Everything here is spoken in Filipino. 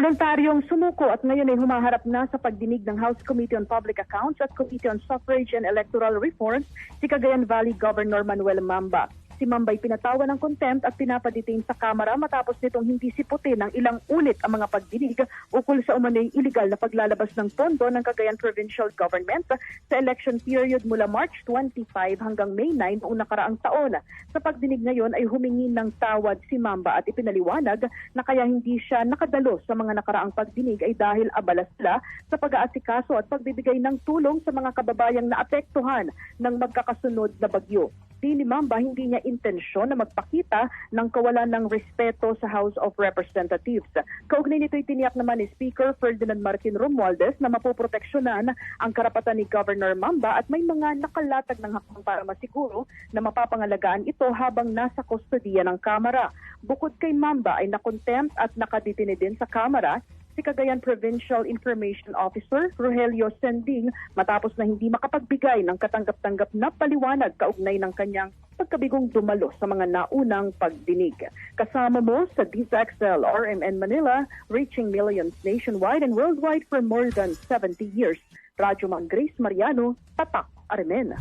Voluntaryong sumuko at ngayon ay humaharap na sa pagdinig ng House Committee on Public Accounts at Committee on Suffrage and Electoral Reforms si Cagayan Valley Governor Manuel Mamba. Si Mamba ay pinatawa ng contempt at pinapaditain sa Kamara matapos nitong hindi siputin ng ilang ulit ang mga pagdinig ukol sa umano'y illegal na paglalabas ng pondo ng Cagayan Provincial Government sa election period mula March 25 hanggang May 9 noong nakaraang taon. Sa pagdinig ngayon ay humingi ng tawad si Mamba at ipinaliwanag na kaya hindi siya nakadalo sa mga nakaraang pagdinig ay dahil abala sila sa pag-aasikaso at pagbibigay ng tulong sa mga kababayang naapektuhan ng magkakasunod na bagyo. Di ni Mamba hindi niya intensyon na magpakita ng kawalan ng respeto sa House of Representatives. Kaugnay nito tiniyak naman ni Speaker Ferdinand Martin Romualdez na mapoproteksyonan ang karapatan ni Governor Mamba at may mga nakalatag ng hakbang para masiguro na mapapangalagaan ito habang nasa kustodiya ng Kamara. Bukod kay Mamba ay nakontempt at nakaditini din sa Kamara si Cagayan Provincial Information Officer Rogelio Sending matapos na hindi makapagbigay ng katanggap-tanggap na paliwanag kaugnay ng kanyang pagkabigong dumalo sa mga naunang pagdinig. Kasama mo sa DZXL RMN Manila, reaching millions nationwide and worldwide for more than 70 years. Radyo Man Grace Mariano, Tatak, Armena.